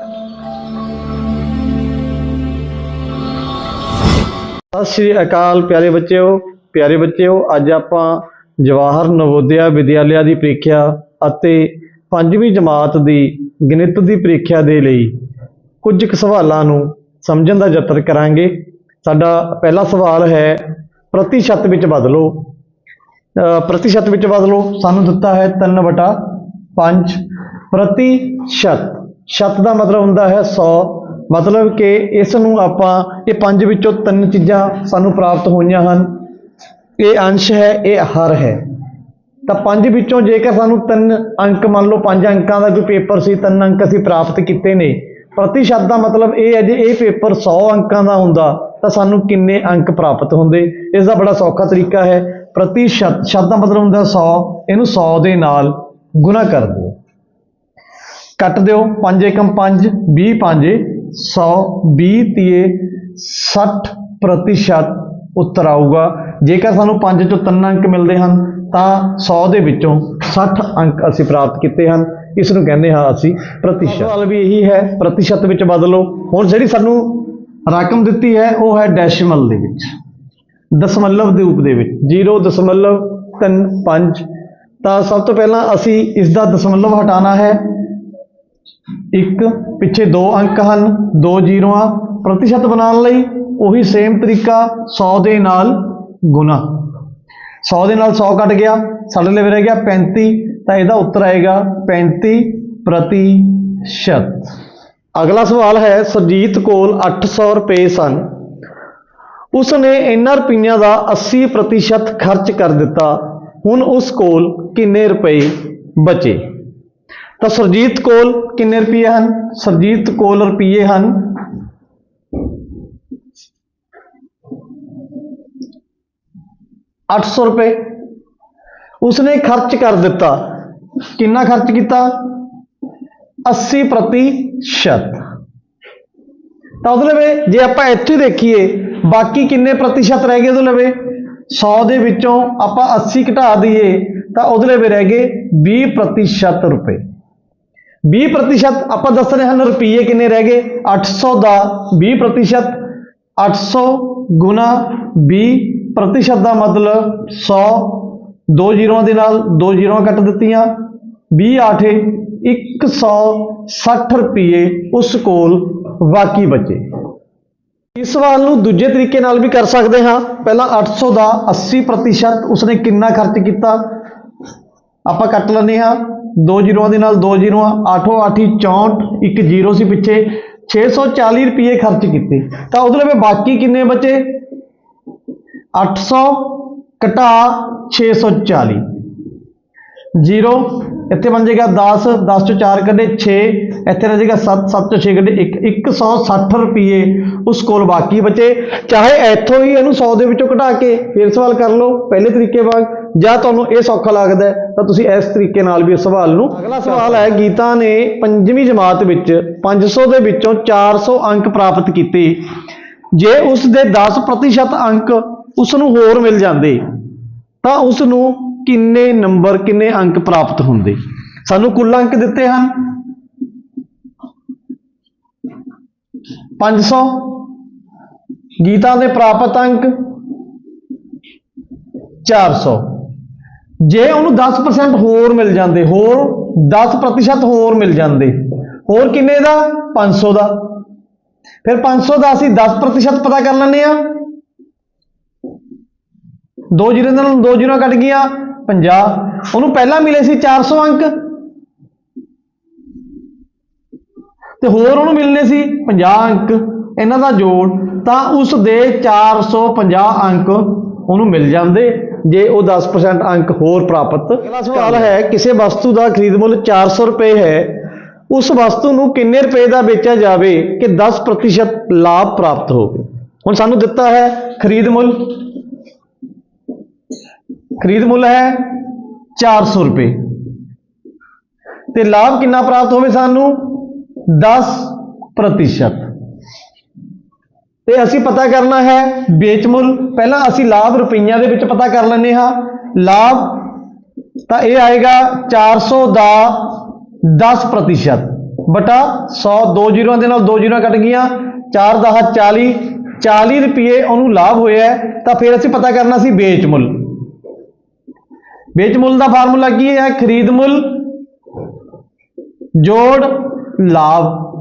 ਸਤਿ ਸ਼੍ਰੀ ਅਕਾਲ ਪਿਆਰੇ ਬੱਚਿਓ ਪਿਆਰੇ ਬੱਚਿਓ ਅੱਜ ਆਪਾਂ ਜਵਾਹਰ ਨਵੋਦਿਆ ਵਿਦਿਆਲਿਆ ਦੀ ਪ੍ਰੀਖਿਆ ਅਤੇ ਪੰਜਵੀਂ ਜਮਾਤ ਦੀ ਗਣਿਤ ਦੀ ਪ੍ਰੀਖਿਆ ਦੇ ਲਈ ਕੁਝ ਕੁ ਸਵਾਲਾਂ ਨੂੰ ਸਮਝਣ ਦਾ ਯਤਨ ਕਰਾਂਗੇ। ਸਾਡਾ ਪਹਿਲਾ ਸਵਾਲ ਹੈ ਪ੍ਰਤੀਸ਼ਤ ਵਿੱਚ ਬਦਲੋ। ਅ, ਪ੍ਰਤੀਸ਼ਤ ਵਿੱਚ ਬਦਲੋ ਸਾਨੂੰ ਦਿੱਤਾ ਹੈ 3/5 ਪ੍ਰਤੀਸ਼ਤ। ਛੱਤ ਦਾ ਮਤਲਬ ਹੁੰਦਾ ਹੈ 100 ਮਤਲਬ ਕਿ ਇਸ ਨੂੰ ਆਪਾਂ ਇਹ ਪੰਜ ਵਿੱਚੋਂ ਤਿੰਨ ਚੀਜ਼ਾਂ ਸਾਨੂੰ ਪ੍ਰਾਪਤ ਹੋਈਆਂ ਹਨ। ਇਹ ਅੰਸ਼ ਹੈ, ਇਹ ਹਰ ਹੈ। ਤਾਂ ਪੰਜ ਵਿੱਚੋਂ ਜੇਕਰ ਸਾਨੂੰ ਤਿੰਨ ਅੰਕ, ਮੰਨ ਲਓ ਪੰਜ ਅੰਕਾਂ ਦਾ ਕੋਈ ਪੇਪਰ ਸੀ, ਤਿੰਨ ਅੰਕ ਅਸੀਂ ਪ੍ਰਾਪਤ ਕੀਤੇ ਨੇ, ਪ੍ਰਤੀਸ਼ਤ ਦਾ ਮਤਲਬ ਇਹ ਹੈ ਜੇ ਇਹ ਪੇਪਰ 100 ਅੰਕਾਂ ਦਾ ਹੁੰਦਾ, ਤਾਂ ਸਾਨੂੰ ਕਿੰਨੇ ਅੰਕ ਪ੍ਰਾਪਤ ਹੁੰਦੇ? ਇਸ ਦਾ ਬੜਾ ਸੌਖਾ ਤਰੀਕਾ ਹੈ। ਪ੍ਰਤੀਸ਼ਤ, ਸ਼ਬਦ ਦਾ ਮਤਲਬ ਹੁੰਦਾ 100 ਇਹਨੂੰ 100 ਦੇ ਨਾਲ ਗੁਣਾ ਕਰ ਦਿਓ। ਕੱਟ ਦਿਓ। 5 ਏਕਮ 5 20 5 100 20 ਤੀਏ 60 ਪ੍ਰਤੀਸ਼ਤ ਉੱਤਰ ਆਊਗਾ। ਜੇਕਰ ਸਾਨੂੰ 5 ਚੋਂ 3 ਅੰਕ ਮਿਲਦੇ ਹਨ, ਤਾਂ 100 ਦੇ ਵਿੱਚੋਂ 60 ਅੰਕ ਅਸੀਂ ਪ੍ਰਾਪਤ ਕੀਤੇ ਹਨ। ਇਸ ਨੂੰ ਕਹਿੰਦੇ ਹਾਂ ਅਸੀਂ ਪ੍ਰਤੀਸ਼ਤ। ਸਵਾਲ ਵੀ ਇਹੀ ਹੈ, ਪ੍ਰਤੀਸ਼ਤ ਵਿੱਚ ਬਦਲੋ। ਹੁਣ ਜਿਹੜੀ ਸਾਨੂੰ ਰਕਮ ਦਿੱਤੀ ਹੈ, ਉਹ ਹੈ ਡੈਸੀਮਲ ਦੇ ਵਿੱਚ। ਦਸ਼ਮਲਵ ਦੇ ਰੂਪ ਦੇ ਵਿੱਚ। 0.35 ਤਾਂ ਸਭ ਤੋਂ ਪਹਿਲਾਂ ਅਸੀਂ ਇਸ ਦਾ ਦਸ਼ਮਲਵ ਹਟਾਉਣਾ ਹੈ। ਇੱਕ, ਪਿੱਛੇ ਦੋ ਅੰਕ ਹਨ, ਦੋ ਜ਼ੀਰੋਆਂ, ਪ੍ਰਤੀਸ਼ਤ ਬਣਾਉਣ ਲਈ ਉਹੀ ਸੇਮ ਤਰੀਕਾ 100 ਦੇ ਨਾਲ ਗੁਣਾ। 100 ਦੇ ਨਾਲ 100 ਕੱਟ ਗਿਆ, ਸਾਡੇ ਲਈ ਰਹਿ ਗਿਆ 35 ਤਾਂ ਇਹਦਾ ਉੱਤਰ ਆਏਗਾ 35 ਪ੍ਰਤੀਸ਼ਤ। ਅਗਲਾ ਸਵਾਲ ਹੈ, ਸਰਜੀਤ ਕੋਲ 800 ਰੁਪਏ ਸਨ। ਉਸਨੇ ਇਹਨਾਂ ਰੁਪਈਆਂ ਦਾ 80% ਪ੍ਰਤੀਸ਼ਤ ਖਰਚ ਕਰ ਦਿੱਤਾ, ਹੁਣ ਉਸ ਕੋਲ ਕਿੰਨੇ ਰੁਪਏ ਬਚੇ? ਤਾਂ ਸਰਜੀਤ ਕੋਲ ਕਿੰਨੇ ਰੁਪਏ ਹਨ? ਸਰਜੀਤ ਕੋਲ ਰੁਪਏ ਹਨ। 800 ਰੁਪਏ। ਉਸਨੇ ਖਰਚ ਕਰ ਦਿੱਤਾ। ਕਿੰਨਾ ਖਰਚ ਕੀਤਾ? 80% ਪ੍ਰਤੀਸ਼ਤ। ਤਾਂ ਉਹਦੇ ਲਵੇ ਜੇ ਆਪਾਂ ਇੱਥੇ ਦੇਖੀਏ, ਬਾਕੀ ਕਿੰਨੇ ਪ੍ਰਤੀਸ਼ਤ ਰਹਿ ਗਏ ਉਹਦੇ ਲਵੇ? 100 ਦੇ ਵਿੱਚੋਂ ਆਪਾਂ 80 ਘਟਾ ਦਈਏ, ਤਾਂ ਉਹਦੇ ਲਵੇ ਰਹਿ ਗਏ 20 ਪ੍ਰਤੀਸ਼ਤ ਰੁਪਏ। 20 ਪ੍ਰਤੀਸ਼ਤ, ਆਪਾਂ ਦੱਸ ਰਹੇ ਹਨ ਰੁਪਏ ਕਿੰਨੇ ਰਹਿ ਗਏ? 800 ਦਾ 20 ਪ੍ਰਤੀਸ਼ਤ 800 ਗੁਣਾ 20 ਪ੍ਰਤੀਸ਼ਤ ਦਾ ਮਤਲਬ 100 ਦੋ ਜ਼ੀਰੋਆਂ ਦੇ ਨਾਲ ਦੋ ਜ਼ੀਰੋਆਂ ਕੱਟ ਦਿੱਤੀਆਂ 20 8 160 ਰੁਪਏ ਉਸ ਕੋਲ ਬਾਕੀ ਬਚੇ। ਇਸ ਸਵਾਲ ਨੂੰ ਦੂਜੇ ਤਰੀਕੇ ਨਾਲ ਵੀ ਕਰ ਸਕਦੇ ਹਾਂ। ਪਹਿਲਾਂ 800 ਦਾ 80% ਉਸਨੇ ਕਿੰਨਾ ਖਰਚ ਕੀਤਾ? ਆਪਾਂ ਕੱਟ ਲੈਂਦੇ ਹਾਂ। ਦੋ ਜ਼ੀਰੋਆਂ ਦੇ ਨਾਲ ਦੋ ਜ਼ੀਰੋਆਂ 8 8 64 ਇੱਕ ਜ਼ੀਰੋ ਸੀ ਪਿੱਛੇ 640 ਰੁਪਏ ਖਰਚ ਕੀਤੇ। ਤਾਂ ਉਹਦੇ ਲਈ ਬਾਕੀ ਕਿੰਨੇ ਬਚੇ? 800 ਘਟਾ 640 0 ਇੱਥੇ ਬਣ ਜਾਏਗਾ 10 10 ਚੋਂ 4 ਕੱਢੇ 6 ਇੱਥੇ ਰਹਿ ਜਾਏਗਾ 7 7 ਚੋਂ 6 ਕੱਢੇ 1 160 ਰੁਪਏ ਉਸ ਕੋਲ ਬਾਕੀ ਬਚੇ। ਚਾਹੇ ਇੱਥੋਂ ਹੀ ਇਹਨੂੰ 100 ਦੇ ਵਿੱਚੋਂ ਘਟਾ ਕੇ ਫਿਰ ਸਵਾਲ ਕਰ ਲਓ ਪਹਿਲੇ ਤਰੀਕੇ ਵਾਂਗ ਜਾਂ ਤੁਹਾਨੂੰ ਇਹ ਸੌਖਾ ਲੱਗਦਾ ਤਾਂ ਤੁਸੀਂ ਇਸ ਤਰੀਕੇ ਨਾਲ ਵੀ ਇਸ ਸਵਾਲ ਨੂੰ ਅਗਲਾ ਸਵਾਲ ਹੈ ਗੀਤਾ ਨੇ ਪੰਜਵੀਂ ਜਮਾਤ ਵਿੱਚ 500 ਦੇ ਵਿੱਚੋਂ 400 ਅੰਕ ਪ੍ਰਾਪਤ ਕੀਤੇ। ਜੇ ਉਸ ਦੇ 10% ਅੰਕ ਉਸ ਨੂੰ ਹੋਰ ਮਿਲ ਜਾਂਦੇ ਤਾਂ ਉਸ ਨੂੰ ਕਿੰਨੇ ਨੰਬਰ, ਕਿੰਨੇ ਅੰਕ ਪ੍ਰਾਪਤ ਹੁੰਦੇ? ਸਾਨੂੰ ਕੁੱਲ ਅੰਕ ਦਿੱਤੇ ਹਨ। 500 ਗੀਤਾ ਦੇ ਪ੍ਰਾਪਤ ਅੰਕ 400 ਜੇ ਉਹਨੂੰ 10% ਹੋਰ ਮਿਲ ਜਾਂਦੇ, ਹੋਰ 10% ਹੋਰ ਮਿਲ ਜਾਂਦੇ, ਹੋਰ ਕਿੰਨੇ ਦਾ? 500 ਦਾ। ਫਿਰ 500 ਦਾ ਅਸੀਂ 10% ਪਤਾ ਕਰ ਲੈਂਦੇ ਆ ਦੋ ਜ਼ੀਰੋ ਨਾਲ ਦੋ ਜ਼ੀਰੋ ਕੱਟ ਗਿਆ 50 ਉਹਨੂੰ ਪਹਿਲਾਂ ਮਿਲੇ ਸੀ 400 ਅੰਕ। ਤੇ ਹੋਰ ਉਹਨੂੰ ਮਿਲਨੇ ਸੀ 50 ਅੰਕ। ਇਹਨਾਂ ਦਾ ਜੋੜ ਤਾਂ ਉਸ ਦੇ 450 ਅੰਕ ਉਹਨੂੰ ਮਿਲ ਜਾਂਦੇ ਜੇ ਉਹ 10% ਅੰਕ ਹੋਰ ਪ੍ਰਾਪਤ ਅਗਲਾ ਸਵਾਲ ਹੈ ਕਿਸੇ ਵਸਤੂ ਦਾ ਖਰੀਦ ਮੁੱਲ 400 ਰੁਪਏ ਹੈ ਉਸ ਵਸਤੂ ਨੂੰ ਕਿੰਨੇ ਰੁਪਏ ਦਾ ਵੇਚਿਆ ਜਾਵੇ ਕਿ 10% ਲਾਭ ਪ੍ਰਾਪਤ ਹੋਵੇ? ਹੁਣ ਸਾਨੂੰ ਦਿੱਤਾ ਹੈ ਖਰੀਦ ਮੁੱਲ ਖਰੀਦ ਮੁੱਲ ਹੈ 400 ਰੁਪਏ। ਤੇ ਲਾਭ ਕਿੰਨਾ ਪ੍ਰਾਪਤ ਹੋਵੇ ਸਾਨੂੰ? 10 ਪ੍ਰਤੀਸ਼ਤ। ਤੇ ਅਸੀਂ ਪਤਾ ਕਰਨਾ ਹੈ ਵੇਚ ਮੁੱਲ। ਪਹਿਲਾਂ ਅਸੀਂ ਲਾਭ ਰੁਪਈਆਂ ਦੇ ਵਿੱਚ ਪਤਾ ਕਰ ਲੈਂਦੇ ਹਾਂ। ਲਾਭ ਤਾਂ ਇਹ ਆਏਗਾ 400 ਦਾ 10 ਪ੍ਰਤੀਸ਼ਤ। ਬਟਾ 100 ਦੋ ਜ਼ੀਰੋਆਂ ਦੇ ਨਾਲ ਦੋ ਜ਼ੀਰੋਆਂ ਕੱਟ ਗਈਆਂ। 4 ਦਹਾ 40 40 ਰੁਪਏ ਉਹਨੂੰ ਲਾਭ ਹੋਇਆ ਤਾਂ ਫਿਰ ਅਸੀਂ ਪਤਾ ਕਰਨਾ ਸੀ ਵੇਚ ਮੁੱਲ। ਵੇਚ ਮੁੱਲ ਦਾ ਫਾਰਮੂਲਾ ਕੀ ਹੈ? ਖਰੀਦ ਮੁੱਲ ਜੋੜ ਲਾਭ।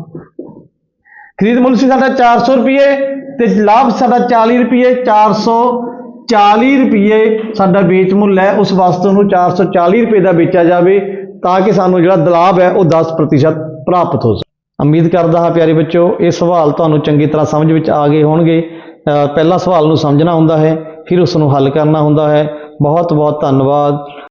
ਖਰੀਦ ਮੁੱਲ ਸੀ ਸਾਡਾ 400 ਰੁਪਏ ਤੇ ਲਾਭ ਸਾਡਾ 40 ਰੁਪਏ 440 ਰੁਪਏ ਸਾਡਾ ਵੇਚ ਮੁੱਲ ਹੈ। ਉਸ ਵਸਤੂ ਨੂੰ 440 ਰੁਪਏ ਦਾ ਵੇਚਿਆ ਜਾਵੇ ਤਾਂ ਕਿ ਸਾਨੂੰ ਜਿਹੜਾ ਦਲਾਬ ਹੈ ਉਹ 10% ਪ੍ਰਾਪਤ ਹੋ ਸਕੇ। ਉਮੀਦ ਕਰਦਾ ਹਾਂ ਪਿਆਰੇ ਬੱਚਿਓ ਇਹ ਸਵਾਲ ਤੁਹਾਨੂੰ ਚੰਗੀ ਤਰ੍ਹਾਂ ਸਮਝ ਵਿੱਚ ਆ ਗਏ ਹੋਣਗੇ। ਅ, ਪਹਿਲਾ ਸਵਾਲ ਨੂੰ ਸਮਝਣਾ ਹੁੰਦਾ ਹੈ ਫਿਰ ਉਸ ਨੂੰ ਹੱਲ ਕਰਨਾ ਹੁੰਦਾ ਹੈ। ਬਹੁਤ ਬਹੁਤ ਧੰਨਵਾਦ।